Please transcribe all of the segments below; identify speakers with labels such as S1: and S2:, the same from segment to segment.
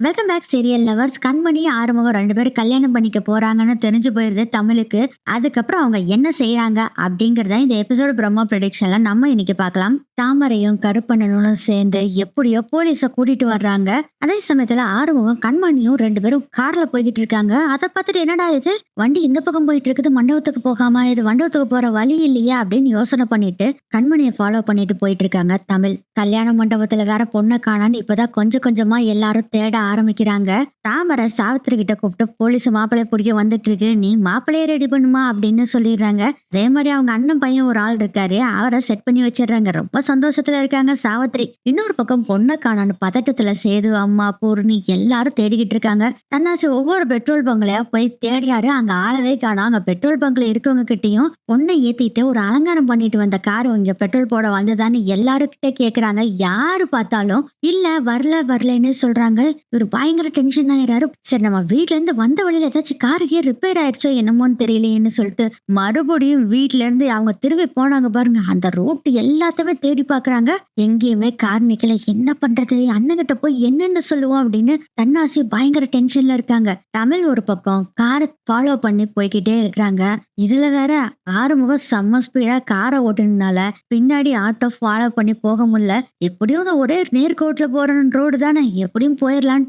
S1: Welcome back serial lovers கண்மணி ஆறுமுகம் ரெண்டு பேரும் கல்யாணம் பண்ணிக்க போறாங்கன்னு தெரிஞ்சு போயிருது தமிழுக்கு. அதுக்கப்புறம் அவங்க என்ன செய்யறாங்க அப்படிங்கறத இந்த எபிசோடு பிரம்ம ப்ரெடிக்ஷன்ல நம்ம இன்னைக்கு பார்க்கலாம். தாமரையும் கருப்பண்ணனும் சேர்ந்து எப்படியோ போலீஸ கூட்டிட்டு வர்றாங்க. அதே சமயத்துல ஆறுமுகம் கண்மணியும் ரெண்டு பேரும் கார்ல போய்கிட்டு இருக்காங்க. அதை பார்த்துட்டு என்னடா இது? வண்டி இந்த பக்கம் போயிட்டு இருக்குது மண்டபத்துக்கு போகாம இது மண்டபத்துக்கு போற வழி இல்லையா அப்படின்னு யோசனை பண்ணிட்டு கண்மணியை ஃபாலோ பண்ணிட்டு போயிட்டு இருக்காங்க தமிழ். கல்யாண மண்டபத்துல வேற பொண்ணை காணான்னு இப்பதான் கொஞ்சம் கொஞ்சமா எல்லாரும் தேட ஆரம்பிக்கிறாங்க. தாமரை சாவித்திரி கிட்ட கூப்பிட்டு போலீஸ் மாப்பிள்ளைய பிடிக்க வந்துட்டு இருக்கு நீ மாப்பிள்ளைய ரெடி பண்ணுமா? அப்படின்னு சொல்லிடுறாங்க. அதே மாதிரி அவங்க அண்ணன் பையன் ஒரு ஆள் இருக்காரு. அவரை செட் பண்ணி வச்சிடுறாங்க. ரொம்ப சந்தோஷத்துல இருக்காங்க சாவித்திரி. இன்னொரு பக்கம் பொண்ணை காணான்னு பதட்டத்துல சேது அம்மா பூர்ணி எல்லாரும் தேடிக்கிட்டு இருக்காங்க. தன்னாசி ஒவ்வொரு பெட்ரோல் பங்களையா போய் தேடுறாரு அங்க ஆளவே காணோம் அங்க பெட்ரோல் பங்க்ல இருக்கவங்க கிட்டயும் பொண்ணை ஏத்திட்டு ஒரு அலங்காரம் பண்ணிட்டு வந்த கார் இங்க பெட்ரோல் போட வந்ததான்னு எல்லாரும் கிட்ட கேக்குறாங்க. யாரு பார்த்தாலும் இல்ல வரல வரலன்னு சொல்றாங்க. இவர் பயங்கர டென்ஷன் ஆயிராரு சரி நம்ம வீட்ல இருந்து வந்த வழியில ஏதாச்சும் காருக்கே ரிப்பேர் ஆயிடுச்சோ என்னமோன்னு தெரியலையேன்னு சொல்லிட்டு மறுபடியும் வீட்ல இருந்து அவங்க திரும்பி போனாங்க பாருங்க. அந்த ரோட்டு எல்லாத்தையுமே தேடி பாக்குறாங்க எங்கேயுமே கார் நிக்கல. என்ன பண்றது? அண்ணங்கிட்ட போய் என்னென்ன சொல்லுவோம் அப்படின்னு தன்னாசி பயங்கர டென்ஷன்ல இருக்காங்க. தமிழ் ஒரு பக்கம் காரை ஃபாலோ பண்ணி போய்கிட்டே இருக்கிறாங்க இதுல வேற ஆறுமுகம் செம்ம ஸ்பீடா காரை ஓட்டுனதுனால பின்னாடி ஆட்டோ ஃபாலோ பண்ணி போக முடியல. எப்படியும் ஒரே நேர்கோட்டில் போற ரோடு தானே. எப்படியும்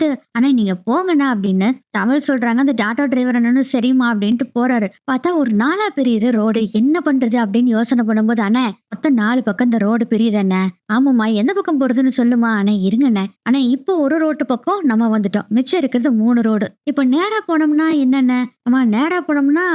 S1: போயிடலான்ட்டு ஆனா நீங்க போங்கண்ணா அப்படின்னு தமிழ் சொல்றாங்க. அந்த டாட்டா டிரைவர் என்னன்னு சரிம்மா அப்படின்ட்டு போறாரு. பார்த்தா ஒரு நாளா பெரியது ரோடு. என்ன பண்றது அப்படின்னு யோசனை பண்ணும்போது அண்ணே மொத்தம் நாலு பக்கம் இந்த ரோடு பெரியது அண்ணே ஆமாம்மா எந்த பக்கம் போறதுன்னு சொல்லுமா? அண்ணே இருங்கண்ணே. ஆனா இப்போ ஒரு ரோட்டு பக்கம் நம்ம வந்துட்டோம். மிச்சம் இருக்கிறது மூணு ரோடு. இப்போ நேரா போனோம்னா என்னென்ன அம்மா நேரா போனோம்னா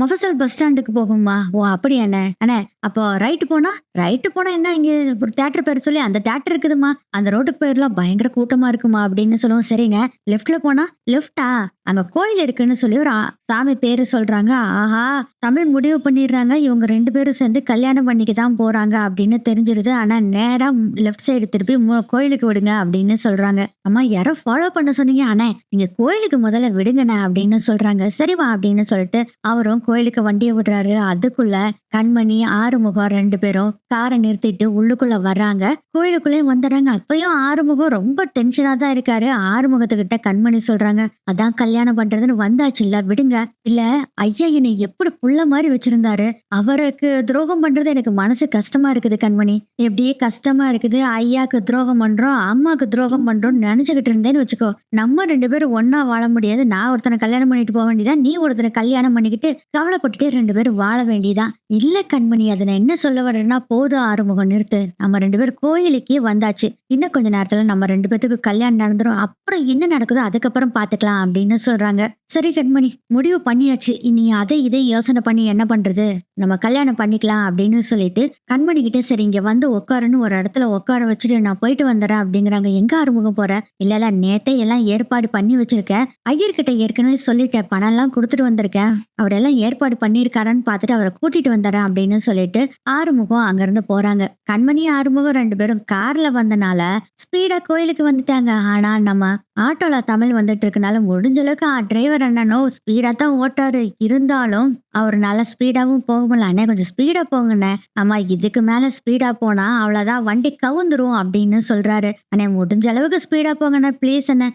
S1: மொஃபசல் பஸ் ஸ்டாண்டுக்கு போகுமா ஓ அப்படியாண்ணே அண்ணே அப்போ ரைட்டு போனா? ரைட்டு போனா என்ன இங்க? ஒரு தேட்டர் பேர் சொல்லி அந்த தேட்டர் இருக்குதுமா அந்த ரோட்டுக்கு போயிடலாம் பயங்கர கூட்டமா இருக்குமா அப்படின்னு சொல்லுவோம். சரிங்க. லெஃப்ட்ல போனா லெஃப்டா அங்க கோயில் இருக்குன்னு சொல்லி ஒரு சாமி பேரு சொல்றாங்க. ஆஹா தமிழ் முடிவு பண்ணிடுறாங்க. இவங்க ரெண்டு பேரும் சேர்ந்து கல்யாணம் பண்ணிக்க தான் போறாங்க அப்படின்னு தெரிஞ்சிருது. ஆனா நேரா லெஃப்ட் சைடு திருப்பி மு- கோயிலுக்கு விடுங்க அப்படின்னு சொல்றாங்க. அம்மா யாரோ ஃபாலோ பண்ண சொன்னீங்க. அண்ணே நீங்க கோயிலுக்கு முதல்ல விடுங்கண்ணே அப்படின்னு சொல்றாங்க. சரிவா அப்படின்னு சொல்லிட்டு அவரும் கோயிலுக்கு வண்டியை விடுறாரு. அதுக்குள்ள கண்மணி ஆறுமுகம் ரெண்டு பேரும் காரை நிறுத்திட்டு உள்ளுக்குள்ள வர்றாங்க. கோயிலுக்குள்ளே வந்துடுறாங்க. அப்பயும் ஆறுமுகம் ரொம்ப டென்ஷனா தான் இருக்காரு. ஆறுமுகத்துக்கிட்ட கண்மணி சொல்றாங்க அதான் கல்யாணம் பண்றதுன்னு வந்தாச்சு இல்ல விடுங்க. இல்ல ஐயா என்னை எப்படி புள்ள மாதிரி வச்சிருந்தாரு? அவருக்கு துரோகம் பண்றது எனக்கு மனசு கஷ்டமா இருக்குது கண்மணி. எப்படியே கஷ்டமா இருக்குது. ஐயாக்கு துரோகம் பண்றோம் அம்மாக்கு துரோகம் பண்றோம்னு நினைச்சுக்கிட்டு இருந்தேன்னு வச்சுக்கோ. நம்ம ரெண்டு பேரும் ஒன்னா வாழ முடியாது. நான் ஒருத்தனை கல்யாணம் பண்ணிட்டு போக வேண்டியதா? நீ ஒருத்தனை கல்யாணம் பண்ணிக்கிட்டு கவலைப்பட்டுட்டே ரெண்டு பேரும் வாழ வேண்டியதா? இல்ல கண்மணி அதை நான் என்ன சொல்ல வரேன்னா போதும் ஆறுமுகம் நிறுத்து. நம்ம ரெண்டு பேரும் கோயிலுக்கே வந்தாச்சு. இன்னும் கொஞ்ச நேரத்துல நம்ம ரெண்டு பேத்துக்கு கல்யாணம் நடந்துரும். அப்புறம் என்ன நடக்குதோ அதுக்கப்புறம் பாத்துக்கலாம் அப்படின்னு சொல்றாங்க. சரி கண்மணி முடிவு பண்ணியாச்சு. இனி அதை இதை யோசனை பண்ணி என்ன பண்றது? நம்ம கல்யாணம் பண்ணிக்கலாம் அப்படின்னு சொல்லிட்டு கண்மணி கிட்ட சரி இங்க வந்து உட்காருன்னு ஒரு இடத்துல உட்கார வச்சுட்டு நான் போயிட்டு வந்துடுறேன் அப்படிங்கிறாங்க. எங்க ஆறுமுகம் போற? இல்ல இல்ல நேத்தே எல்லாம் ஏற்பாடு பண்ணி வச்சிருக்கேன். ஐயர்கிட்ட ஏற்கனவே சொல்லிட்டேன். பணம் எல்லாம் கொடுத்துட்டு வந்திருக்கேன். அவரெல்லாம் ஏற்பாடு பண்ணியிருக்காரான்னு பார்த்துட்டு அவரை கூட்டிட்டு வந்துடுறேன் அப்படின்னு சொல்லிட்டு ஆறுமுகம் அங்கிருந்து போறாங்க. கண்மணி ஆறுமுகம் ரெண்டு பேரும் கார்ல வந்தனால ஸ்பீடா கோயிலுக்கு வந்துட்டாங்க. ஆனா நம்ம ஆட்டோல தமிழ் வந்துட்டு இருக்கனால முடிஞ்ச அளவுக்கு டிரைவர் அண்ணனோ ஸ்பீடா தான் ஓட்டாரு. இருந்தாலும் அவர் நல்லா ஸ்பீடாவும் போக முடியல. அண்ணே கொஞ்சம் ஸ்பீடா போங்கண்ணே. ஆமா இதுக்கு மேல ஸ்பீடா போனா அவ்வளவுதான் வண்டி கவுந்துரும் அப்படின்னு சொல்றாரு. அண்ணே முடிஞ்ச அளவுக்கு ஸ்பீடா போங்கண்ணே ப்ளீஸ் அண்ணே.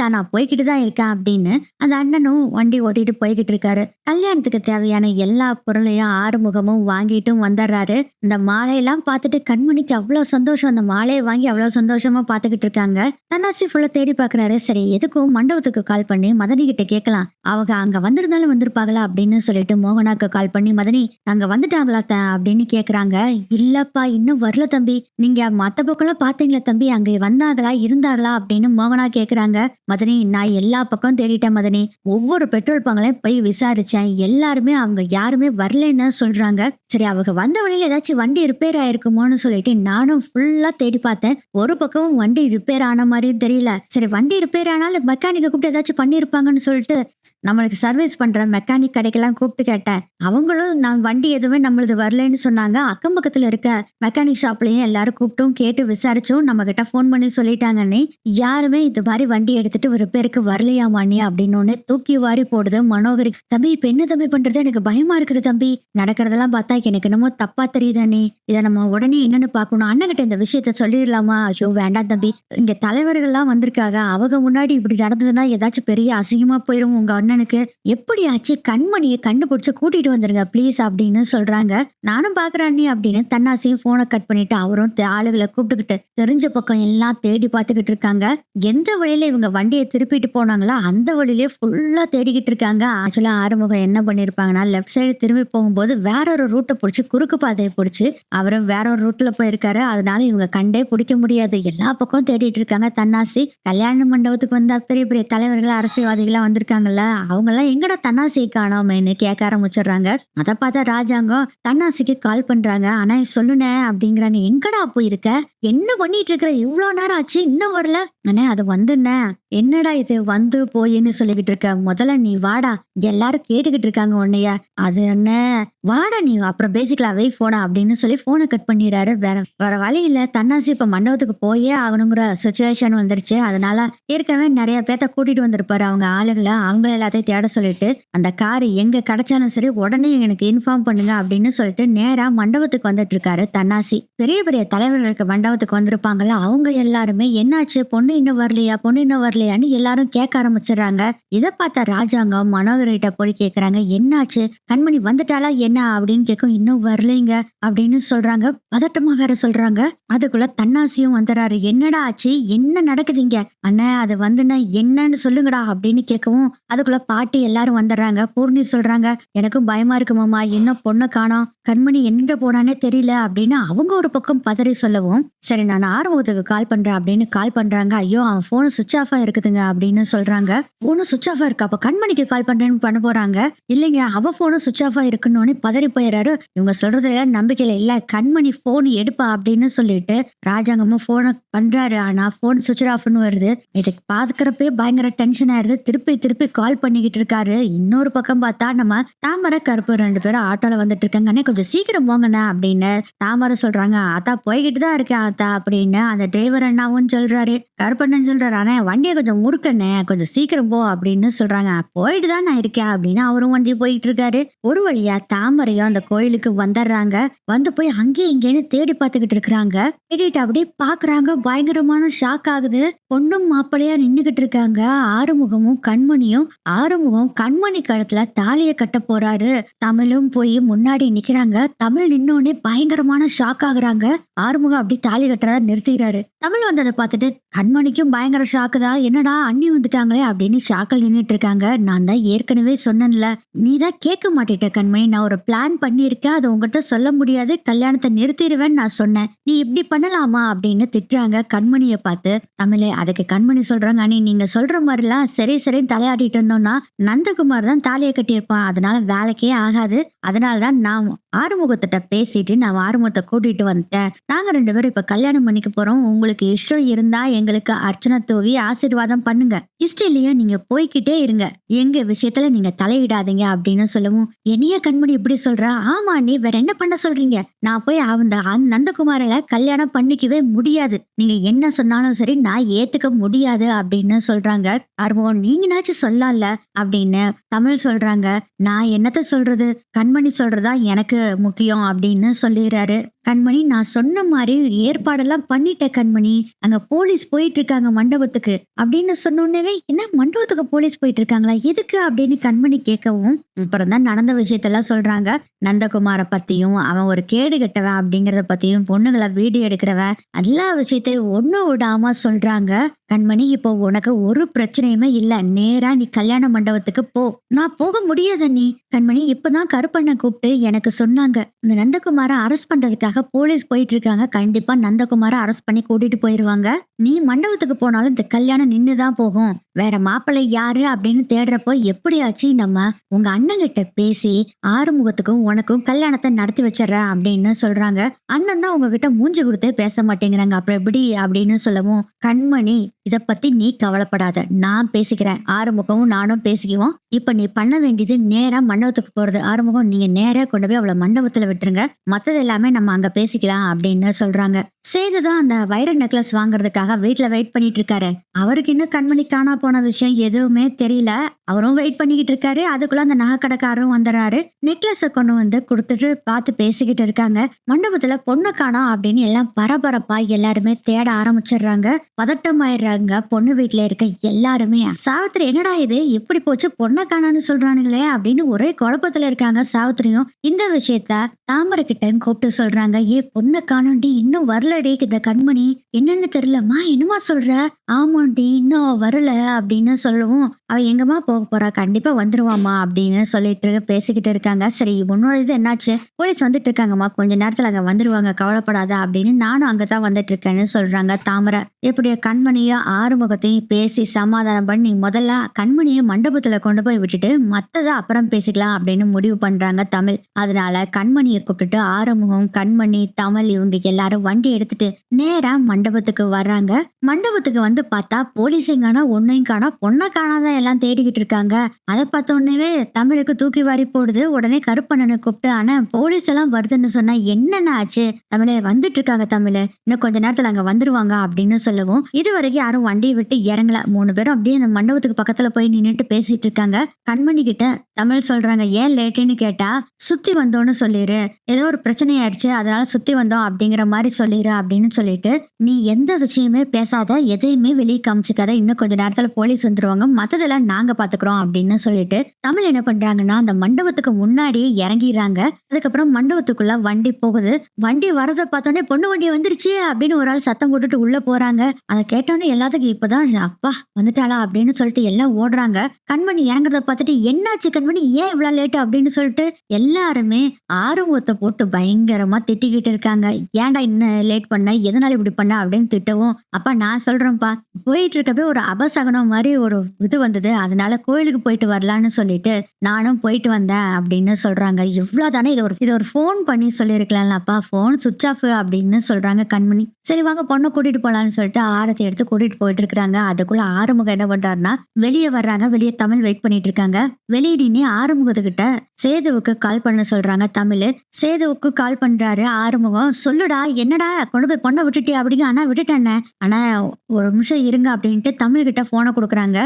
S1: தான் நான் போய்கிட்டு தான் இருக்கேன் அப்படின்னு அந்த அண்ணனும் வண்டி ஓட்டிட்டு போய்கிட்டு இருக்காரு. கல்யாணத்துக்கு தேவையான எல்லா பொருளையும் ஆறுமுகமும் வாங்கிட்டும் வந்துடுறாரு இந்த மாலையெல்லாம் பார்த்துட்டு கண்மணிக்கு அவ்வளவு சந்தோஷம். அந்த மாலையை வாங்கி அவ்வளவு சந்தோஷமா பார்த்துக்கிட்டு இருக்காங்க. தன்னாசி ஃபுல்லா தேடி பார்க்குறாரு. சரி எதுக்கும் மண்டபத்துக்கு கால் பண்ணி மதனி கிட்ட கேட்கலாம். அவங்க அங்க வந்திருந்தாலும் வந்திருப்பாங்களா அப்படின்னு சொல்லிட்டு மோகனாக்கு கால் பண்ணி மதனி அங்க வந்துட்டாங்களா த அப்படின்னு கேக்குறாங்க இல்லப்பா இன்னும் வரல தம்பி. நீங்க மத்த பக்கம்லாம் பாத்தீங்களா தம்பி? அங்க வந்தாங்களா? இருந்தாங்களா? அப்படின்னு மோகனா கேக்குறாங்க மதனி நான் எல்லா பக்கம் தேடிட்டேன் மதனி. ஒவ்வொரு பெட்ரோல் பங்களையும் போய் விசாரிச்சேன். எல்லாருமே அவங்க யாருமே வரலன்னு சொல்றாங்க. சரி அவங்க வந்த வழியில் ஏதாச்சும் வண்டி ரிப்பேர் ஆயிருக்குமோன்னு சொல்லிட்டு நானும் ஃபுல்லா தேடி பார்த்தேன். ஒரு பக்கமும் வண்டி ரிப்பேர் ஆன மாதிரியும் தெரியல. சரி வண்டி ரிப்பேர் ஆனாலும் மெக்கானிக்க கூப்பிட்டு ஏதாச்சும் பண்ணிருப்பாங்கன்னு சொல்லிட்டு நம்மளுக்கு சர்வீஸ் பண்ற மெக்கானிக் கடைக்கெல்லாம் கூப்பிட்டு கேட்டேன். அவங்களும் நான் வண்டி எதுவுமே நம்மளது வரலன்னு சொன்னாங்க. அக்கம் பக்கத்துல இருக்க மெக்கானிக் ஷாப்லயும் எல்லாரும் கூப்பிட்டும் கேட்டு விசாரிச்சும் நம்ம கிட்ட ஃபோன் பண்ணி சொல்லிட்டாங்கன்னே யாருமே இது மாதிரி வண்டி எடுத்துட்டு ஒரு பேருக்கு வரலையாமாண்ணே அப்படின்னு ஒண்ணு தூக்கி வாரி போடுது மனோகரி. தம்பி இப்ப என்ன தம்பி பண்றது? எனக்கு பயமா இருக்குது தம்பி. நடக்கிறதெல்லாம் பார்த்தா எனக்கு என்னமோ தப்பா தெரியுதானே இதை நம்ம உடனே என்னன்னு பார்க்கணும். அண்ணன் கிட்ட இந்த விஷயத்த சொல்லிடலாமா? ஐயோ வேண்டாம் தம்பி. இங்க தலைவர்கள்லாம் வந்திருக்காங்க. அவங்க முன்னாடி இப்படி நடந்ததுன்னா ஏதாச்சும் பெரிய அசிங்கமா போயிடும் உங்க அண்ணனுக்கு எப்படியாச்சு கண்மணியை கண்டுபிடிச்சு கூட்டிட்டு வந்துருங்க ப்ளீஸ் அப்படின்னு சொல்றாங்க. நானும் பாக்குறேன் அண்ணி அப்படின்னு தன்னாசியும் போனை கட் பண்ணிட்டு அவரும் தே- ஆளுகளை கூப்பிட்டுக்கிட்டு தெரிஞ்ச பக்கம் எல்லாம் தேடி பார்த்துக்கிட்டு இருக்காங்க. எந்த வழியில இவங்க வண்டியை திருப்பிட்டு போனாங்களோ அந்த வழியிலே ஃபுல்லா தேடிக்கிட்டு இருக்காங்க. ஆக்சுவலா ஆறுமுகம் என்ன பண்ணிருப்பாங்கன்னா லெஃப்ட் சைடு திரும்பி போகும்போது வேற ஒரு ரூட்டை பிடிச்சி குறுக்கு பாதையை பிடிச்சி அவரும் வேற ஒரு ரூட்ல போயிருக்காரு. அதனால இவங்க கண்டே பிடிக்க முடியாது. எல்லா பக்கம் தேடிட்டு இருக்காங்க தன்னாசி. கல்யாண மண்டபத்துக்கு வந்தா பெரிய பெரிய தலைவர்கள் அரசியல்வாதிகள்லாம் வந்திருக்காங்கல்ல அவங்க எல்லாம் எங்கடா தன்னாசியை காணாமன்னு கேட்க ஆரம்பிச்சிடுறாங்க. அதை பார்த்தா ராஜாங்கம் தன்னாசிக்கு கால் பண்றாங்க. ஆனா சொல்லுனே அப்படிங்கிறாங்க. எங்கடா போயிருக்க என்ன பண்ணிட்டு இருக்கிற? இவ்வளவு நேரம் ஆச்சு இன்னும் வரல. அண்ணே அது வந்துண்ணே. என்னடா இது? வந்து போயின்னு சொல்லிக்கிட்டு இருக்க. முதல்ல நீ வாடா. எல்லாரும் கேட்டுக்கிட்டு இருக்காங்க உன்னைய. அது என்ன வாடா நீ. அப்புறம் பேசிக்கலாம். வெய் போனா அப்படின்னு சொல்லி போனை கட் பண்ணிடுறாரு. வேற வேற வழி இல்ல. தன்னாசி இப்ப மண்டபத்துக்கு போயே ஆகணுங்கிற சுச்சுவேஷன் வந்துருச்சு. அதனால ஏற்கனவே நிறைய பேத்த கூட்டிட்டு வந்திருப்பாரு. அவங்க ஆளுகளை அவங்க எல்லாத்தையும் தேட சொல்லிட்டு அந்த கார் எங்க கிடைச்சாலும் சரி உடனே எனக்கு இன்ஃபார்ம் பண்ணுங்க அப்படின்னு சொல்லிட்டு நேரா மண்டபத்துக்கு வந்துட்டு இருக்காரு தன்னாசி. பெரிய பெரிய தலைவர்களுக்கு மண்டபத்துக்கு வந்திருப்பாங்கல்ல அவங்க எல்லாருமே என்னாச்சு? பொண்ணு இன்னும் வரலையா? பொண்ணு இன்னும் வரலையான்னு எல்லாரும் கேட்க ஆரம்பிச்சிடுறாங்க. இதை பார்த்த ராஜாங்கம் மனோகரிட்ட போய் கேட்கறாங்க என்னாச்சு? கண்மணி வந்துட்டாலா என்ன? அப்படின்னு கேட்கும் இன்னும் வரலைங்க அப்படின்னு சொல்றாங்க. பதட்டமா வேற சொல்றாங்க. அதுக்குள்ள தன்னாசியும் வந்துறாரு என்னடா ஆச்சு? என்ன நடக்குதுங்க? அண்ணா அது வந்துன்னா என்னன்னு சொல்லுங்கடா அப்படின்னு கேட்கவும் அதுக்குள்ள பாட்டி எல்லாரும் வந்துடுறாங்க. பூர்ணி சொல்றாங்க எனக்கும் பயமா இருக்கு மாமா. இன்னும் பொண்ணை காணோம்? கண்மணி எங்க போனானே தெரியல அப்படின்னு அவங்க ஒரு பக்கம் பதறி சொல்லவும் சரி நான் ஆர்வத்துக்கு கால் பண்றேன் அப்படின்னு கால் பண்றாங்க. ஐயோ அவன் போன் சுவிச் ஆஃபா இருக்குதுங்க அப்படின்னு சொல்றாங்க. போனும் சுவிச் ஆஃபா இருக்கு? அப்ப கண்மணிக்கு கால் பண்றேன்னு பண்ண போறாங்க. இல்லைங்க அவ போனும் சுவிச் ஆஃபா இருக்குன்னு பதறி போயிடுறாரு. இவங்க சொல்றதுல நம்பிக்கையில இல்ல. கண்மணி போன் எடுப்பா அப்படின்னு சொல்லிட்டு ராஜாங்கமும் போனை பண்றாரு. ஆனா போன் சுவிச் ஆஃப்னு வருது. இதுக்கு பாத்துக்கிறப்பே பயங்கர டென்ஷன் ஆயிருது திருப்பி திருப்பி கால் பண்ணிக்கிட்டு இருக்காரு இன்னொரு பக்கம் பார்த்தா நம்ம தாமரை கருப்பு ரெண்டு பேரும் ஆட்டோல வந்துட்டு இருக்காங்க அண்ணே கொஞ்சம் சீக்கிரம் போங்கண்ணே அப்படின்னு தாமரை சொல்றாங்க. ஆத்தா போய்கிட்டு தான் இருக்கேன் ஆத்தா அப்படின்னு அந்த டிரைவர் அண்ணாவும் சொல்றாரு. கருப்பண்ணன் சொல்றாரு அண்ணே வண்டியை கொஞ்சம் முறுக்கண்ணே கொஞ்சம் சீக்கிரம் போ அப்படின்னு சொல்றாங்க. போயிட்டு தான் நான் இருக்கேன் அப்படின்னு அவரும் வண்டி போயிட்டு இருக்காரு ஒரு வழியா தாமரையும் அந்த கோயிலுக்கு வந்துடுறாங்க. வந்து போய் அங்கேயும் இங்கேன்னு தேடி பார்த்துக்கிட்டு இருக்கிறாங்க. தேடிட்டு அப்படியே பாக்குறாங்க பயங்கரமான ஷாக் ஆகுது. பொண்ணும் மாப்பிள்ளையா நின்னுகிட்டு இருக்காங்க. ஆறுமுகமும் கண்மணியும் ஆறுமுகம் கண்மணி கழுத்துல தாலியை கட்ட போறாரு. தமிழும் போய் முன்னாடி நிக்கிறாங்க. தமிழ் நின்னோடனே பயங்கரமான ஷாக் ஆகுறாங்க. ஆறுமுகம் அப்படி தாலி கட்டுறத நிறுத்திக்கிறாரு. தமிழ் வந்ததை பார்த்துட்டு கண்மணிக்கும் பயங்கர ஷாக்கு தான் என்னடா அண்ணி வந்துட்டாங்களே? அப்படின்னு ஷாக்கில் நின்றுட்டு இருக்காங்க. நான் தான் ஏற்கனவே சொன்னேன்ல. நீ தான் கேட்க மாட்டேட்ட கண்மணி. நான் ஒரு பிளான் பண்ணியிருக்கேன். அதை உங்ககிட்ட சொல்ல முடியாது. கல்யாணத்தை நிறுத்திடுவேன்னு நான் சொன்னேன். நீ இப்படி பண்ணலாமா? அப்படின்னு திட்டுறாங்க கண்மணியை பார்த்து. தமிழே அதுக்கு கண்மணி சொல்றாங்க. அண்ணி நீங்க சொல்ற மாதிரிலாம் சரி சரின்னு தலையாட்டிட்டு சொன்னா நந்தகுமார் தான் தாலியை கட்டியிருப்பான். அதனால வேலைக்கே ஆகாது. அதனால தான் நான் ஆறுமுகத்திட்ட பேசிட்டு நான் ஆறுமுகத்தை கூட்டிட்டு வந்துட்டேன். நாங்க ரெண்டு பேரும் இப்ப கல்யாணம் பண்ணிக்க போறோம். உங்களுக்கு இஷ்டம் இருந்தா எங்களுக்கு அர்ச்சனை தூவி ஆசீர்வாதம் பண்ணுங்க. இஷ்டம் இல்லையா நீங்க போய்கிட்டே இருங்க. எங்க விஷயத்துல நீங்க தலையிடாதீங்க அப்படின்னு சொல்லவும் என்னைய கண்மணி இப்படி சொல்ற? ஆமா நீ வேற என்ன பண்ண சொல்றீங்க? நான் போய் அந்த அந்த நந்தகுமாரில கல்யாணம் பண்ணிக்கவே முடியாது. நீங்க என்ன சொன்னாலும் சரி நான் ஏத்துக்க முடியாது அப்படின்னு சொல்றாங்க. ஆர்வம் நீங்கனாச்சும் சொல்லலாம்ல அப்படின்னு தமிழ் சொல்றாங்க. நான் என்னத்த சொல்றது? கண்மணி சொல்றதா எனக்கு முக்கியம் அப்படின்னு சொல்லிடுறாரு. கண்மணி நான் சொன்ன மாதிரி ஏற்பாடெல்லாம் பண்ணிட்டேன் கண்மணி. அங்க போலீஸ் போயிட்டு இருக்காங்க மண்டபத்துக்கு. அப்படின்னு சொன்னோடனே என்ன மண்டபத்துக்கு போலீஸ் போயிட்டு இருக்காங்களா எதுக்கு அப்படின்னு கண்மணி கேட்கவும் அப்புறம் தான் நடந்த விஷயத்தெல்லாம் சொல்றாங்க. நந்தகுமார பத்தியும் அவன் ஒரு கேடு கெட்டவன் அப்படிங்கறத பத்தியும் பொண்ணுங்களை வீடியோ எடுக்கிறவன் எல்லா விஷயத்தையும் ஒண்ணு விடாம சொல்றாங்க. கண்மணி இப்போ உனக்கு ஒரு பிரச்சனையுமே இல்ல. நேரா நீ கல்யாண மண்டபத்துக்கு போ. நான் போக முடியாத நீ. கண்மணி இப்பதான் கருப்பண்ண கூப்பிட்டு எனக்கு சொன்னாங்க. இந்த நந்தகுமார அரெஸ்ட் பண்றதுக்காக விசாரிக்கிறதுக்காக போலீஸ் போயிட்டு இருக்காங்க கண்டிப்பா நந்தகுமார அரெஸ்ட் பண்ணி கூட்டிட்டு போயிருவாங்க. நீ மண்டபத்துக்கு போனாலும் இந்த கல்யாணம் நின்னுதான் போகும். வேற மாப்பிள்ளை யாரு அப்படின்னு தேடுறப்போ எப்படியாச்சு நம்ம உங்க அண்ணன் கிட்ட பேசி ஆறுமுகத்துக்கும் உனக்கும் கல்யாணத்தை நடத்தி வச்சிடறேன் அப்படின்னு சொல்றாங்க. அண்ணன் தான் உங்ககிட்ட மூஞ்சி கொடுத்தே பேச மாட்டேங்கிறாங்க. அப்புறம் எப்படி அப்படின்னு சொல்லவும் கண்மணி இத பத்தி நீ கவலைப்படாத. நான் பேசிக்கிறேன். ஆறுமுகமும் நானும் பேசிக்குவோம். இப்ப நீ பண்ண வேண்டியது நேரா மண்டபத்துக்கு போறது. ஆறுமுகம் நீங்க நேரா கொண்டு போய் அவளை மண்டபத்துல விட்டுருங்க. மத்தது எல்லாமே நம்ம அங்க பேசிக்கலாம் அப்படின்னு சொல்றாங்க. சேது தான் அந்த வைர நெக்லஸ் வாங்குறதுக்காக வீட்டில் வெயிட் பண்ணிட்டு இருக்காரு அவருக்கு இன்னும் கண்மணி காணா போன விஷயம் எதுவுமே தெரியல. அவரும் வெயிட் பண்ணிக்கிட்டு இருக்காரு. அதுக்குள்ள அந்த நகைக்கடைக்காரரும் வந்துடுறாரு நெக்லஸை கொண்டு வந்து கொடுத்துட்டு பார்த்து பேசிக்கிட்டு இருக்காங்க. மண்டபத்துல பொண்ணு காணோம் அப்படின்னு எல்லாம் பரபரப்பா எல்லாருமே தேட ஆரம்பிச்சிடுறாங்க. பதட்டமாயிடுறாங்க பொண்ணு வீட்டுல இருக்க எல்லாருமே. சாவித்திரி என்னடா இது? எப்படி போச்சு? பொண்ணை காணான்னு சொல்றானுங்களே அப்படின்னு ஒரே குழப்பத்துல இருக்காங்க சாவித்திரியும். இந்த விஷயத்த தாமரை கிட்ட கூப்பிட்டு சொல்றாங்க. ஏ பொண்ணை காணோண்டி இன்னும் வரல வரலடி இந்த கண்மணி? என்னன்னு தெரியலம்மா என்னமா சொல்ற? ஆமாண்டி இன்னும் வரல அப்படின்னு சொல்லவும் அவள் எங்கம்மா போக போறா? கண்டிப்பா வந்துடுவாம்மா அப்படின்னு சொல்லிட்டு பேசிக்கிட்டு இருக்காங்க. சரி உன்னோட இது என்னாச்சு? போலீஸ் வந்துட்டு இருக்காங்கம்மா. கொஞ்ச நேரத்துல அங்க வந்துருவாங்க. கவலைப்படாத அப்படின்னு நானும் அங்கதான் வந்துட்டு இருக்கேன்னு சொல்றாங்க தாமரை. எப்படியோ கண்மணியும் ஆறுமுகத்தையும் பேசி சமாதானம் பண்ணி முதல்ல கண்மணியை மண்டபத்துல கொண்டு போய் விட்டுட்டு மத்ததை அப்புறம் பேசிக்கலாம் அப்படின்னு முடிவு பண்றாங்க தமிழ். அதனால கண்மணியை கூப்பிட்டுட்டு ஆறுமுகம் கண்மணி தமிழ் இவங்க எல்லாரும் வண்டி எடுத்துட்டு நேராக மண்டபத்துக்கு வர்றாங்க. மண்டபத்துக்கு வந்து பார்த்தா போலீஸையும் காணா ஒன்னையும் காணா பொண்ணை காணாதான் எல்லாம் தேடிக்கிட்டு இருக்காங்க. அதை பார்த்த உடனே தமிழுக்கு தூக்கி வாரி போடுது. உடனே கருப்பண்ணனை கூப்பிட்டு ஆனா போலீஸ் எல்லாம் வருதுன்னு சொன்னா என்னென்ன ஆச்சு? தமிழே வந்துட்டு இருக்காங்க தமிழ். இன்னும் கொஞ்ச நேரத்துல அங்க வந்துருவாங்க அப்படின்னு சொல்லவும் இது வரைக்கும் யாரும் வண்டியை விட்டு இறங்கல. மூணு பேரும் அப்படியே அந்த மண்டபத்துக்கு பக்கத்துல போய் நின்றுட்டு பேசிட்டு இருக்காங்க. கண்மணி கிட்ட தமிழ் சொல்றாங்க ஏன் லேட்டுன்னு கேட்டா சுத்தி வந்தோன்னு சொல்லிரு. ஏதோ ஒரு பிரச்சனை ஆயிடுச்சு அதனால சுத்தி வந்தோம் அப்படிங்கிற மாதிரி சொல்லிடு அப்படின்னு சொல்லிட்டு நீ எந்த விஷயமே பேசாத எதையுமே வெளியே காமிச்சுக்காத. இன்னும் கொஞ்ச நேரத்துல போலீஸ் வந்துருவாங்க. மத்ததெல்லாம் நாங்க பாத்துக்கிறோம் அப்படின்னு சொல்லிட்டு தமிழ் என்ன பண்றாங்கன்னா அந்த மண்டபத்துக்கு முன்னாடியே இறங்கிடுறாங்க. அதுக்கப்புறம் மண்டபத்துக்குள்ள வண்டி போகுது. வண்டி வரதை பார்த்தோன்னே பொண்ணு வண்டி வந்துருச்சு அப்படின்னு ஒரு ஆள் சத்தம் போட்டுட்டு உள்ள போறாங்க. அதை கேட்டோன்னே எல்லாத்துக்கும் இப்பதான் அப்பா வந்துட்டாளா? அப்படின்னு சொல்லிட்டு எல்லாம் ஓடுறாங்க. கண்மணி இறங்குறத பார்த்துட்டு என்னாச்சு கண்மணி? ஏன் இவ்வளவு லேட் அப்படின்னு சொல்லிட்டு எல்லாருமே ஆர்வத்தை போட்டு பயங்கரமா திட்டிக்கிட்டு இருக்காங்க. ஏன்டா இன்னும் லேட் பண்ண? எதனால இப்படி பண்ண? அப்படின்னு திட்டவும் அப்பா நான் சொல்றேன்ப்பா. போயிட்டு இருக்கப்பே ஒரு அபசகனம் மாதிரி ஒரு இது வந்து இருந்தது. அதனால கோயிலுக்கு போயிட்டு வரலான்னு சொல்லிட்டு நானும் போயிட்டு வந்தேன் அப்படின்னு சொல்றாங்க. இவ்வளவுதானே? இது ஒரு இது ஒரு ஃபோன் பண்ணி சொல்லியிருக்கலாம்லப்பா ஃபோன் சுவிச் ஆஃப் அப்படின்னு சொல்றாங்க கண்மணி. சரி வாங்க பொண்ணை கூட்டிட்டு போலான்னு சொல்லிட்டு ஆரத்தை எடுத்து கூட்டிட்டு போயிட்டு இருக்காங்க அதுக்குள்ள ஆறுமுகம் என்ன பண்றாருன்னா வெளியே வர்றாங்க. வெளியே தமிழ் வெயிட் பண்ணிட்டு இருக்காங்க. வெளியே நின்று ஆறுமுகத்துக்கிட்ட சேதுவுக்கு கால் பண்ண சொல்றாங்க தமிழ். சேதுவுக்கு கால் பண்றாரு ஆறுமுகம். சொல்லுடா என்னடா கொண்டு போய் பொண்ணை விட்டுட்டியா அப்படிங்க ஆனா விட்டுட்டேன்ன ஆனா ஒரு நிமிஷம் இருங்க அப்படின்ட்டு தமிழ் கிட்ட போனை கொடுக்குறாங்க.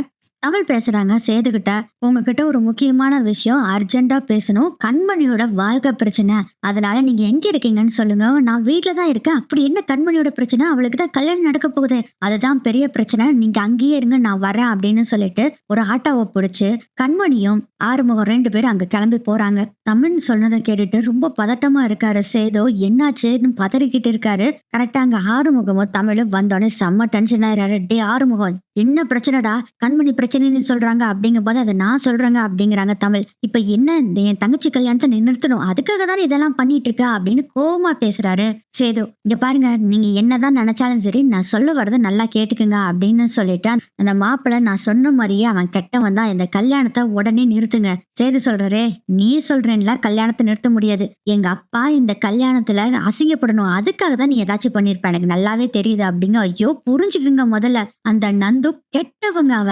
S1: தமிழ் பேசுறாங்க. சேதுகிட்ட உங்ககிட்ட ஒரு முக்கியமான விஷயம் அர்ஜென்ட்டா பேசணும். கண்மணியோட வாழ்க்கை பிரச்சனை. அதனால நீங்க எங்க இருக்கீங்கன்னு சொல்லுங்க. நான் வீட்ல தான் இருக்கேன். அப்படி என்ன கண்மணியோட பிரச்சனை? அவளுக்கு தான் கல்யாணம் நடக்க போகுது. அதுதான் பெரிய பிரச்சனை. நீங்க அங்கேயே இருங்க. நான் வரேன் அப்படின்னு சொல்லிட்டு ஒரு ஆட்டோவை பிடிச்சு கண்மணியும் ஆறுமுகம் ரெண்டு பேரும் அங்க கிளம்பி போறாங்க. தமிழ் சொன்னதை கேட்டுட்டு ரொம்ப பதட்டமா இருக்காரு சேதோ. என்னாச்சுன்னு பதறிக்கிட்டு இருக்காரு. கரெக்டா அங்க ஆறுமுகமும் தமிழும் வந்தோடனே செம்ம டென்ஷன் ஆயிராரு டே ஆறுமுகம் என்ன பிரச்சனைடா? கண்மணி பிரச்சனை பிரச்சனைன்னு சொல்றாங்க அப்படிங்கும் போது அதை நான் சொல்றேங்க அப்படிங்கிறாங்க தமிழ். இப்ப என்ன இந்த என் தங்கச்சி கல்யாணத்தை நிறுத்தணும். அதுக்காக தானே இதெல்லாம் பண்ணிட்டு இருக்கா அப்படின்னு கோவமா பேசுறாரு சேது. இங்க பாருங்க நீங்க என்னதான் நினைச்சாலும் சரி நான் சொல்ல வரதை நல்லா கேட்டுக்குங்க அப்படின்னு சொல்லிட்டு அந்த மாப்பிள்ளை நான் சொன்ன மாதிரியே அவன் கெட்டவன் தான். இந்த கல்யாணத்தை உடனே நிறுத்துங்க. சேது சொல்றாரே நீ சொல்றேன்ல கல்யாணத்தை நிறுத்த முடியாது. எங்க அப்பா இந்த கல்யாணத்துல அசிங்கப்படணும். அதுக்காக தான் நீ ஏதாச்சும் பண்ணிருப்ப எனக்கு நல்லாவே தெரியுது. அப்படிங்க ஐயோ புரிஞ்சுக்குங்க முதல்ல. அந்த நந்து கெட்டவங்க அவ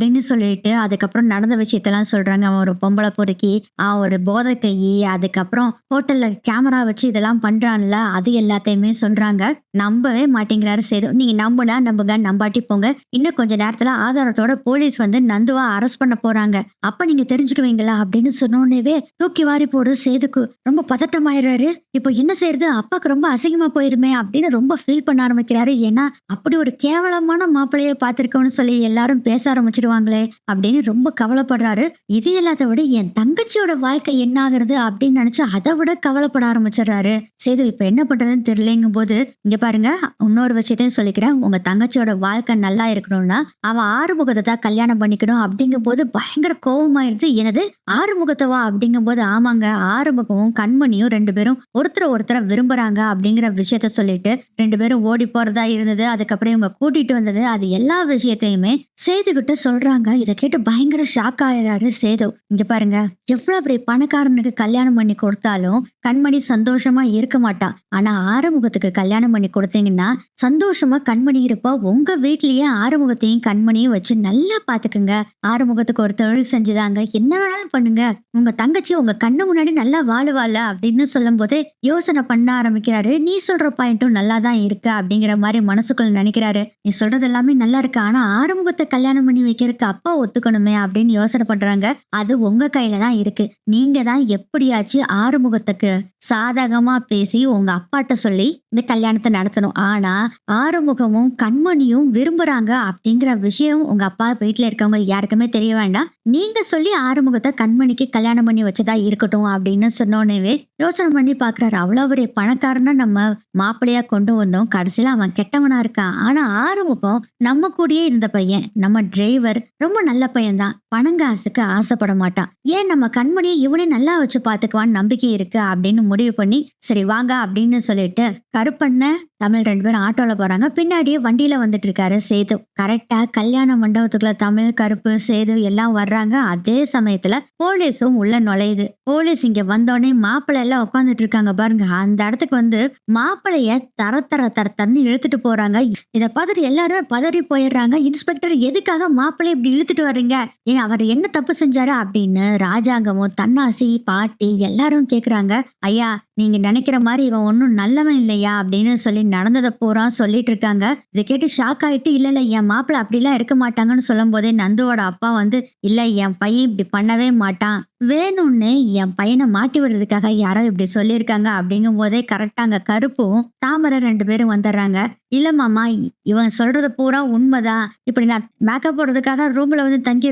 S1: அப்படின்னு சொல்லிட்டு அதுக்கப்புறம் நடந்த விஷயத்தெல்லாம் சொல்றாங்க. அவன் ஒரு பொம்பளை பொறுக்கி அவன் ஒரு போதை கையி அதுக்கப்புறம் ஹோட்டல்ல கேமரா வச்சு இதெல்லாம் பண்றான்ல அது எல்லாத்தையுமே சொல்றாங்க. நம்பவே மாட்டேங்கிறாரு சேது. நீங்க நம்புனா நம்புங்க நம்பாட்டி போங்க. இன்னும் கொஞ்ச நேரத்துல ஆதாரத்தோட போலீஸ் வந்து நந்துவா அரெஸ்ட் பண்ண போறாங்க. அப்ப நீங்க தெரிஞ்சுக்குவீங்களா அப்படின்னு சொன்னோடனே தூக்கி வாரி போடு சேதுக்கு. ரொம்ப பதட்டமாயிடுறாரு இப்போ என்ன செய்யறது அப்பாக்கு ரொம்ப அசிங்கமா போயிருமே அப்படின்னு ரொம்ப ஃபீல் பண்ண ஆரம்பிக்கிறாரு. ஏன்னா அப்படி ஒரு கேவலமான மாப்பிள்ளைய பார்த்திருக்கோம்னு சொல்லி எல்லாரும் பேச ஆரம்பிச்சிருவாங்களே அப்படின்னு ரொம்ப கவலைப்படுறாரு. இது எல்லாத்த விட என் தங்கச்சி தங்கச்சியோட வாழ்க்கை என்ன ஆகுறது அப்படின்னு நினைச்சு அதை விட கவலைப்பட ஆரம்பிச்சிடுறாரு. சேது இப்ப என்ன பண்றதுன்னு தெரியலங்கும் போது இங்க பாருங்க இன்னொரு விஷயத்தையும் சொல்லிக்கிறேன். உங்க தங்கச்சியோட வாழ்க்கை நல்லா இருக்கணும்னா அவன் ஆறுமுகத்தை தான் கல்யாணம் பண்ணிக்கணும் அப்படிங்கும் போது பயங்கர கோபமாயிருது எனது ஆறுமுகத்தவா? அப்படிங்கும் போது ஆமாங்க ஆறுமுகமும் கண்மணியும் ரெண்டு பேரும் ஒருத்தர் ஒருத்தரை விரும்புறாங்க அப்படிங்கிற விஷயத்த சொல்லிட்டு ரெண்டு பேரும் ஓடி போறதா இருந்தது. அதுக்கப்புறம் இவங்க கூட்டிட்டு வந்தது. அது எல்லா விஷயத்தையுமே சேதுகிட்ட சொல்றாங்க. இதை கேட்டு பயங்கர ஷாக் ஆயிடுறாரு சேது. இங்க பாருங்க. எவ்வளவு பெரிய பணக்காரனுக்கு கல்யாணம் பண்ணி கொடுத்தாலும் கண்மணி சந்தோஷமா இருக்க மாட்டான் ஆனா ஆறுமுகத்துக்கு கல்யாணம் பண்ணி கொடுத்தீங்கன்னா சந்தோஷமா கண்மணி இருப்பா. உங்க வீட்லயே ஆறுமுகத்தையும் கண்மணியும் வச்சு நல்லா பாத்துக்குங்க. ஆறுமுகத்துக்கு ஒரு தொழில் செஞ்சுதாங்க. என்ன வேணாலும் பண்ணுங்க. உங்க தங்கச்சி உங்க கண்ணு முன்னாடி நல்லா வாழுவாள் அப்படின்னு சொல்லும் போதே யோசனை பண்ண ஆரம்பிக்கிறாரு. நீ சொல்ற பாயிண்ட்டும் நல்லா தான் இருக்கு அப்படிங்கிற மாதிரி மனசுக்குள்ள நினைக்கிறாரு. நீ சொல்றது எல்லாமே நல்லா இருக்கு. ஆனா ஆறுமுகத்தை கல்யாணம் பண்ணி வைக்கிறதுக்கு அப்பா ஒத்துக்கணுமே அப்படின்னு யோசனை பண்றாங்க. அது உங்க கையில தான் இருக்கு. நீங்க தான் எப்படியாச்சும் ஆறுமுகத்துக்கு சாதகமா பேசி உங்க அப்பாட்ட சொல்லி இந்த கல்யாணத்தை நடத்தணும். ஆனா ஆறுமுகமும் கண்மணியும் விரும்புறாங்க அப்படிங்கிற விஷயம் உங்க அப்பா வீட்டுல இருக்கவங்க யாருக்குமே தெரிய வேண்டாம். நீங்க சொல்லி ஆறுமுகத்தை கண்மணிக்கு கல்யாணம் பண்ணி வச்சதா இருக்கட்டும் அப்படின்னு சொன்னோன்னே யோசனை பண்ணி பாக்குறாரு. அவ்வளவு பெரிய பணக்காரனா நம்ம மாப்பிள்ளையா கொண்டு வந்தோம். கடைசியில அவன் கெட்டவனா இருக்கான். ஆனா ஆறுமுகம் நம்ம கூடயே இருந்த பையன். நம்ம டிரைவர் ரொம்ப நல்ல பையன்தான். பணங்காசுக்கு ஆசைப்பட மாட்டான். ஏன் நம்ம கண்மணியை இவனே நல்லா வச்சு பாத்துக்குவான்னு நம்பிக்கை இருக்கு அப்படின்னு முடிவு பண்ணி சரி வாங்க அப்படின்னு சொல்லிட்டு கருப்பண்ண தமிழ் ரெண்டு பேரும் ஆட்டோவில் போகிறாங்க பின்னாடியே வண்டியில் வந்துட்டு இருக்காரு சேது கரெக்டாக கல்யாண மண்டபத்துக்குள்ள தமிழ் கருப்பு சேது எல்லாம் வர்றாங்க. அதே சமயத்தில் போலீஸும் உள்ள நுழையுது. போலீஸ் இங்கே வந்தோடனே மாப்பிள்ளை எல்லாம் உட்காந்துட்டு இருக்காங்க பாருங்க. அந்த இடத்துக்கு வந்து மாப்பிளைய தர தர தர தரன்னு இழுத்துட்டு போறாங்க. இதை பார்த்துட்டு எல்லாருமே பதறி போயிடுறாங்க. இன்ஸ்பெக்டர் எதுக்காக மாப்பிள்ளை இப்படி இழுத்துட்டு வர்றீங்க? ஏன் அவர் என்ன தப்பு செஞ்சாரு? அப்படின்னு ராஜாங்கமும் தன்னாசி பாட்டி எல்லாரும் கேட்குறாங்க ஐயா நீங்க நினைக்கிற மாதிரி இவன் ஒன்றும் நல்லவன் இல்லையா அப்படின்னு சொல்லி நடந்ததை பூரா சொல்லிட்டு இருக்காங்க. இதை கேட்டு ஷாக் ஆயிட்டு இல்ல இல்ல என் மாப்பிள்ள அப்படிலாம் இருக்க மாட்டாங்கன்னு சொல்லும் போதே நந்துவோட அப்பா வந்து இல்ல என் பையன் இப்படி பண்ணவே மாட்டான். வேணும்னு என் பையனை மாட்டி விடுறதுக்காக யாரோ இப்படி சொல்லியிருக்காங்க. அப்படிங்கும் போதே கரெக்டாக கருப்பும் தாமரை ரெண்டு பேரும் வந்துடுறாங்க. இல்ல மாமா இவன் சொல்றது பூரா உண்மைதான். இப்படி நான் மேக்கப் போடுறதுக்காக ரூம்ல வந்து தங்கி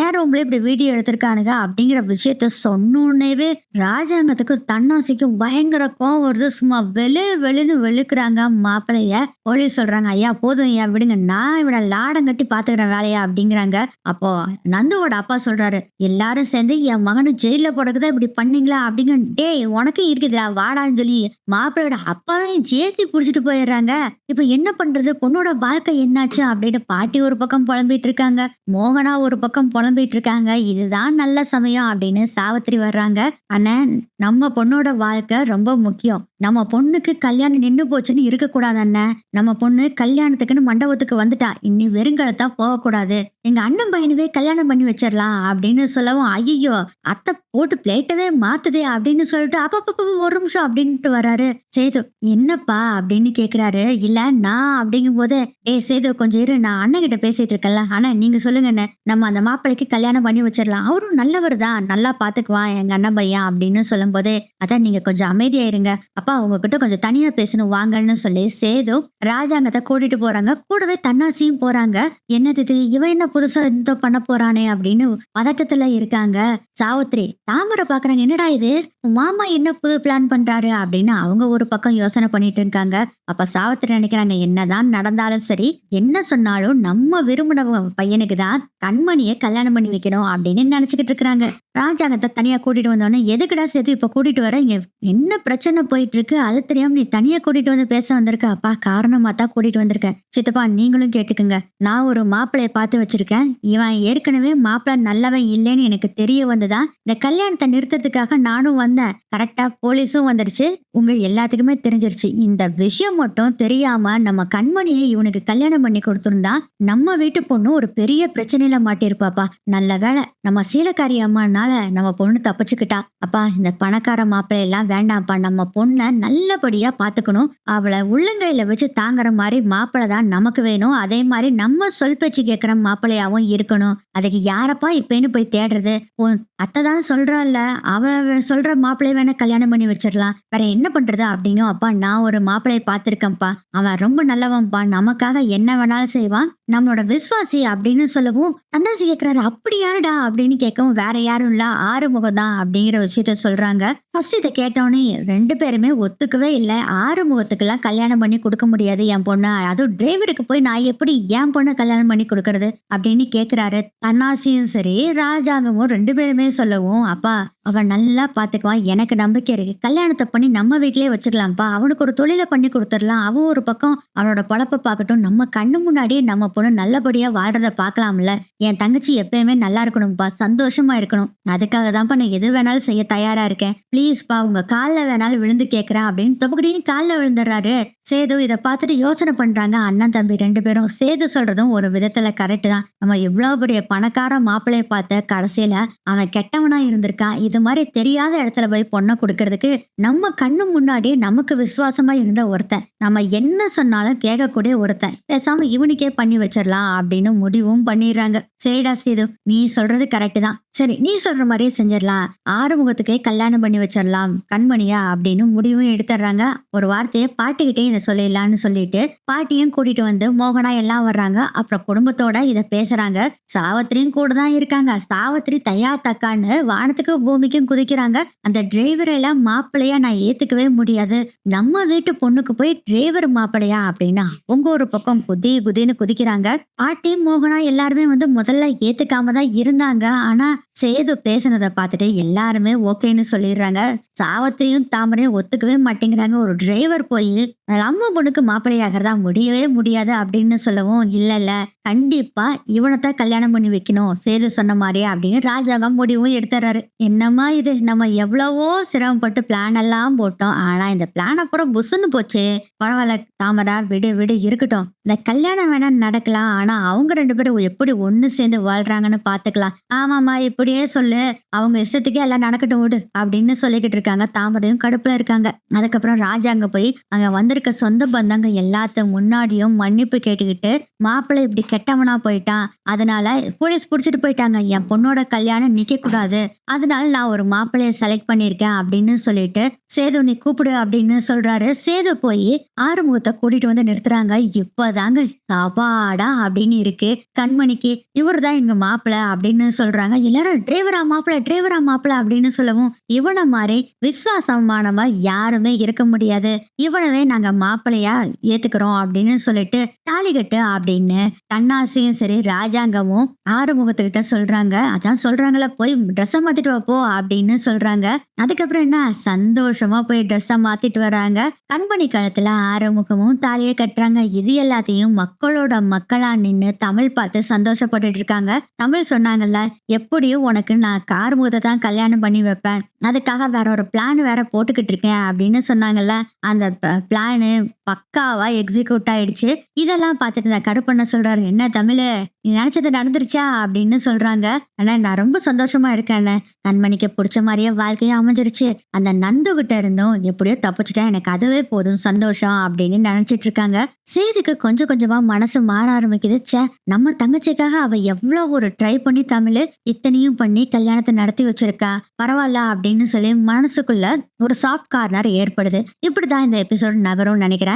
S1: ஏன் ரூம்ல இப்படி வீடியோ எடுத்திருக்கானுங்க? அப்படிங்கிற விஷயத்த சொன்னோன்னேவே ராஜாங்கத்துக்கு தன்னாசிக்கும் பயங்கர கோவம் வருது. சும்மா வெளு வெளுன்னு வெளுக்குறாங்க மாப்பிளைய. போலீஸ் சொல்றாங்க ஐயா போதும் ஐயா விடுங்க. நான் இவனை லாடம் கட்டி பாத்துக்கிறேன் வேலையா? அப்படிங்கிறாங்க. அப்போ நந்துவோட அப்பா சொல்றாரு எல்லாரும் சேர்ந்து என் மகனு ஜெயில போடுறதுதான் இப்படி பண்ணீங்களா? அப்படிங்க டேய் உனக்கு இருக்குதுடா வாடான்னு சொல்லி மாப்பிள்ளையோட அப்பாவே ஜேத்தி புடிச்சிட்டு போயிடுறாங்க. இப்போ என்ன பண்றது? பொண்ணோட வாழ்க்கை என்னாச்சு? அப்படின்னு பாட்டி ஒரு பக்கம் புலம்பிட்டு இருக்காங்க. மோகனா ஒரு பக்கம் புலம்பிட்டு இருக்காங்க. இதுதான் நல்ல சமயம் அப்படின்னு சாவித்திரி வர்றாங்க. ஆனா நம்ம பொண்ணோட வாழ்க்கை ரொம்ப முக்கியம். நம்ம பொண்ணுக்கு கல்யாணம் நின்று போச்சுன்னு இருக்கக்கூடாது அண்ணன் நம்ம பொண்ணு கல்யாணத்துக்குன்னு மண்டபத்துக்கு வந்துட்டா. இனி வெறுங்கலத்தா போகக்கூடாது. எங்க அண்ணன் பையனவே கல்யாணம் பண்ணி வச்சிடலாம் அப்படின்னு சொல்லவும் ஐயோ அத்தை போட்டு பிளேட்டவே மாத்துதே அப்படின்னு சொல்லிட்டு அப்பப்ப ஒரு நிமிஷம் அப்படின்ட்டு வராரு. சேது என்னப்பா அப்படின்னு கேக்குறாரு. இல்ல நான் அப்படிங்கும் போது ஏ சேது கொஞ்சம் இரு நான் அண்ணன் கிட்ட பேசிட்டு இருக்கேன்ல. ஆனா நீங்க சொல்லுங்கண்ணே நம்ம அந்த மாப்பிள்ளைக்கு கல்யாணம் பண்ணி வச்சிடலாம். அவரும் நல்லவர் தான். நல்லா பாத்துக்குவான் எங்க அண்ணன் பையன் அப்படின்னு சொல்லும் போதே அதான் நீங்க கொஞ்சம் அமைதியா இருங்க அப்பா உங்ககிட்ட கொஞ்சம் தனியா பேசணும் வாங்கன்னு சொல்லி சேது ராஜாங்கத்தை கூட்டிட்டு போறாங்க. கூடவே தன்னாசியும் போறாங்க. என்னது இது இவன் என்ன புதுசா இந்த பண்ண போறானே அப்படின்னு பதட்டத்துல இருக்காங்க. சாவித்ரி தாமரை பாக்குறாங்க. என்னடா இது? மாமா என்ன புது பிளான் பண்றாரு அப்படின்னு அவங்க ஒரு பக்கம் யோசனை பண்ணிட்டு இருக்காங்க. அப்ப சாவித்திரி நினைக்கிறாங்க என்னதான் நடந்தாலும் சரி என்ன சொன்னாலும் நம்ம விரும்பின பையனுக்கு தான் கண்மணியை கல்யாணம் பண்ணி வைக்கணும் அப்படின்னு நினைச்சுக்கிட்டு இருக்கிறாங்க. ராஜாங்கத்தை தனியாக கூட்டிட்டு வந்தோடனே எதுக்குடா சேர்த்து இப்போ கூட்டிட்டு வர? இங்கே என்ன பிரச்சனை போயிட்டு இருக்கு அது தெரியாம நீ தனியாக கூட்டிட்டு வந்து பேச வந்திருக்க. அப்பா காரணமாக தான் கூட்டிட்டு வந்திருக்க. சித்தப்பா நீங்களும் கேட்டுக்குங்க. நான் ஒரு மாப்பிள்ளையை பார்த்து வச்சிருக்கேன். இவன் ஏற்கனவே மாப்பிள்ளை நல்லவன் இல்லைன்னு எனக்கு தெரிய வந்துதான் இந்த கல்யாணத்தை நிறுத்தறதுக்காக நானும் வந்தேன். கரெக்டாக போலீஸும் வந்துடுச்சு. உங்க எல்லாத்துக்குமே தெரிஞ்சிருச்சு. இந்த விஷயம் மட்டும் தெரியாம நம்ம கண்மணியை இவனுக்கு கல்யாணம் பண்ணி கொடுத்துருந்தா நம்ம வீட்டு பொண்ணு ஒரு பெரிய பிரச்சனையில மாட்டிருப்பாப்பா நல்ல வேலை நம்ம சீலக்காரி அம்மானால நம்ம பொண்ணு தப்பிச்சுக்கிட்டா. அப்பா இந்த பணக்கார மாப்பிள்ளை எல்லாம் வேண்டாம்ப்பா. நம்ம பொண்ணை நல்லபடியா பாத்துக்கணும். அவளை உள்ளங்கையில வச்சு தாங்குற மாதிரி மாப்பிள்ளை தான் நமக்கு வேணும். அதே மாதிரி நம்ம சொல் பேச்சு கேட்கிற மாப்பிள்ளையாவும் இருக்கணும். அதுக்கு யாரப்பா இப்பேன்னு போய் தேடுறது? உன் அத்தை தான் சொல்றாள்ல. அவ சொல்ற மாப்பிள்ளைய வேணா கல்யாணம் பண்ணி வச்சிடலாம். வேற என்ன பண்றது அப்படிங்கும் அப்பா நான் ஒரு மாப்பிள்ளைய பார்த்திருக்கேன்ப்பா. அவன் ரொம்ப நல்லவன்ப்பா. நமக்காக என்ன வேணாலும் செய்வான். நம்மளோட விஸ்வாசி அப்படின்னு சொல்லவும் தந்தாசி கேட்கிறாரு அப்படி யாருடா அப்படின்னு கேட்கவும் வேற யாரும் ஃபுல்லாக ஆறுமுகம் தான் அப்படிங்கிற விஷயத்த சொல்கிறாங்க ஃபர்ஸ்ட் இதை கேட்டோன்னே ரெண்டு பேருமே ஒத்துக்கவே இல்லை. ஆறுமுகத்துக்கெல்லாம் கல்யாணம் பண்ணி கொடுக்க முடியாது என் பொண்ணு. அதுவும் டிரைவருக்கு போய் நான் எப்படி என் பொண்ணு கல்யாணம் பண்ணி கொடுக்கறது அப்படின்னு கேட்குறாரு தன்னாசியும் சரி ராஜாங்கமும் ரெண்டு பேருமே சொல்லவும் அப்பா அவன் நல்லா பார்த்துக்குவான் எனக்கு நம்பிக்கை இருக்கு. கல்யாணத்தை பண்ணி நம்ம வீட்லயே வச்சுக்கலாம்ப்பா அவனுக்கு ஒரு தொழிலை பண்ணி கொடுத்துடலாம். அவன் ஒரு பக்கம் அவனோட பொழப்ப பார்க்கட்டும். நம்ம கண்ணு முன்னாடியே நம்ம பொண்ணு நல்லபடியா வாழ்றத பார்க்கலாம்ல. என் தங்கச்சி எப்பயுமே நல்லா இருக்கணும்ப்பா. சந்தோஷமா இருக்கணும். அதுக்காக தான்ப்பா நான் எது வேணாலும் செய்ய தயாரா இருக்கேன். ப்ளீஸ் ப்ளீஸ்ப்பா உங்க காலில் வேணாலும் விழுந்து கேட்குறேன் அப்படின்னு தொப்புக்கிட்டின்னு காலில் விழுந்துடுறாரு. சேது இதை பார்த்துட்டு யோசனை பண்றாங்க. அண்ணன் தம்பி ரெண்டு பேரும். சேது சொல்றதும் ஒரு விதத்துல கரெக்ட் தான். நம்ம இவ்வளவு பெரிய பணக்கார மாப்பிள்ளைய பார்த்த கடைசியில அவன் கெட்டவனா இருந்திருக்கான். இது மாதிரி தெரியாத இடத்துல போய் பொண்ணை கொடுக்கறதுக்கு நம்ம கண்ணு முன்னாடி நமக்கு விசுவாசமா இருந்த ஒருத்தன். நம்ம என்ன சொன்னாலும் கேட்கக்கூடிய ஒருத்தன். பேசாம இவனுக்கே பண்ணி வச்சிடலாம் அப்படின்னு முடிவும் பண்ணிடுறாங்க. சரிடா சேது நீ சொல்றது கரெக்ட் தான். சரி நீ சொல்ற மாதிரியே செஞ்சிடலாம். ஆறுமுகத்துக்கே கல்யாணம் பண்ணி வச்சிடலாம் கண்மணியா அப்படின்னு முடிவும் எடுத்துடுறாங்க. ஒரு வார்த்தையை பாட்டுக்கிட்டே இதை சொல்லிடலான்னு சொல்லிட்டு பாட்டியும் கூட்டிட்டு வந்து மோகனா எல்லாம் வர்றாங்க. அப்புறம் குடும்பத்தோட இதை பேசுறாங்க. சாவத்திரியும் கூட தான் இருக்காங்க. சாவத்திரி தயா தக்கான்னு வானத்துக்கு பூமிக்கும் குதிக்கிறாங்க. அந்த டிரைவர் எல்லாம் மாப்பிள்ளையா நான் ஏத்துக்கவே முடியாது. நம்ம வீட்டு பொண்ணுக்கு போய் டிரைவர் மாப்பிள்ளையா அப்படின்னா அவங்க ஒரு பக்கம் குதி குதின்னு குதிக்கிறாங்க. பாட்டி மோகனா எல்லாருமே வந்து முதல்ல ஏத்துக்காம தான் இருந்தாங்க. ஆனா சேது பேசுனதை பார்த்துட்டு எல்லாருமே ஓகேன்னு சொல்லிடுறாங்க. சாவத்திரியும் தாமரையும் ஒத்துக்கவே மாட்டேங்கிறாங்க. ஒரு டிரைவர் போய் நம்ம பொண்ணுக்கு மாப்பிள்ளையாகிறதா முடியவே முடியாது அப்படின்னு சொல்லவும் இல்லை இல்லை கண்டிப்பாக இவனைத்தான் கல்யாணம் பண்ணி வைக்கணும். சேது சொன்ன மாதிரியே அப்படின்னு ராஜாங்கம் முடிவும் எடுத்துறாரு. என்னம்மா இது? நம்ம எவ்வளவோ சிரமப்பட்டு பிளான் எல்லாம் போட்டோம். ஆனால் இந்த பிளான் அப்புறம் புசுன்னு போச்சு. பரவாயில்ல தாமரா விடு விடு இருக்கட்டும். இந்த கல்யாணம் வேணா நடக்கலாம். ஆனால் அவங்க ரெண்டு பேரும் எப்படி ஒன்று சேர்ந்து வாழ்றாங்கன்னு பார்த்துக்கலாம் ஆமாம்மா இப்படியே சொல்லு. அவங்க இஷ்டத்துக்கே எல்லாம் நடக்கட்டும் விடு அப்படின்னு சொல்லிக்கிட்டு இருக்காங்க. தாமரையும் கடுப்பில் இருக்காங்க. அதுக்கப்புறம் ராஜா போய் போய் வந்து வந்திருக்க சொந்த பந்தங்க எல்லாத்த முன்னாடியும் மன்னிப்பு கேட்டுக்கிட்டு மாப்பிள்ளை இப்படி கெட்டவனா போயிட்டான் அதனால போலீஸ் புடிச்சிட்டு போயிட்டாங்க. என் பொண்ணோட கல்யாணம் நிக்க கூடாது. அதனால நான் ஒரு மாப்பிள்ளைய செலக்ட் பண்ணிருக்கேன் அப்படின்னு சொல்லிட்டு சேது நீ கூப்பிடு அப்படின்னு சொல்றாரு. சேது போய் ஆறுமுகத்தை கூட்டிட்டு வந்து நிறுத்துறாங்க. இப்பதாங்க சபாடா அப்படின்னு இருக்கு. கண்மணிக்கு இவர் தான் எங்க மாப்பிள்ள அப்படின்னு சொல்றாங்க. எல்லாரும் டிரைவரா மாப்பிள்ள டிரைவரா மாப்பிள்ள அப்படின்னு சொல்லவும் இவனை மாதிரி விசுவாசமானவ யாருமே இருக்க முடியாது. இவனவே நாங்க மாப்பிள்ளையா ஏத்துக்கிறோம் அப்படின்னு சொல்லிட்டு தாலிகட்டு அப்படின்னு தன்னாசியும் சரி ராஜாங்கமும் ஆறுமுகத்துக்கிட்ட சொல்றாங்க. அதான் சொல்றாங்களா போய் ட்ரெஸ்ஸை மாத்திட்டு வா அப்படின்னு சொல்றாங்க. அதுக்கப்புறம் என்ன? சந்தோஷமா போய் ட்ரெஸ்ஸை மாத்திட்டு வராங்க. கண்பணி காலத்துல ஆறுமுகமும் தாலியை கட்டுறாங்க. இது எல்லாத்தையும் மக்களோட மக்களா நின்று தமிழ் பார்த்து சந்தோஷப்பட்டுட்டு இருக்காங்க. தமிழ் சொன்னாங்கல்ல எப்படியும் உனக்கு நான் கார்முகத்தை தான் கல்யாணம் பண்ணி வைப்பேன். அதுக்காக வேற ஒரு பிளான் வேற போட்டுக்கிட்டு இருக்கேன். அப்படின்னு சொன்னாங்கல்ல அந்த பிளான் planet பக்காவா எக்ஸிக்யூட் ஆயிடுச்சு. இதெல்லாம் பார்த்துட்டு இந்த கருப்பண்ண சொல்றாரு என்ன தமிழ் நீ நினைச்சது நடந்துருச்சா? அப்படின்னு சொல்றாங்க. ஆனா நான் ரொம்ப சந்தோஷமா இருக்கேன் அண்ணே. பிடிச்ச மாதிரியே வாழ்க்கையும் அமைஞ்சிருச்சு. அந்த நந்து கிட்ட இருந்தும் எப்படியோ தப்பிச்சுட்டேன் எனக்கு அதுவே போதும் சந்தோஷம் அப்படின்னு நினைச்சிட்டு இருக்காங்க. சேதுக்கு கொஞ்சம் கொஞ்சமா மனசு மாற ஆரம்பிக்குது. சே நம்ம தங்கச்சிக்காக அவ எவ்வளவு ஒரு ட்ரை பண்ணி தமிழ் இத்தனையும் பண்ணி கல்யாணத்தை நடத்தி வச்சிருக்கா. பரவாயில்ல அப்படின்னு சொல்லி மனசுக்குள்ள ஒரு சாஃப்ட் கார்னர் ஏற்படுது. இப்படிதான் இந்த எபிசோட் நகரும்னு நினைக்கிறேன்.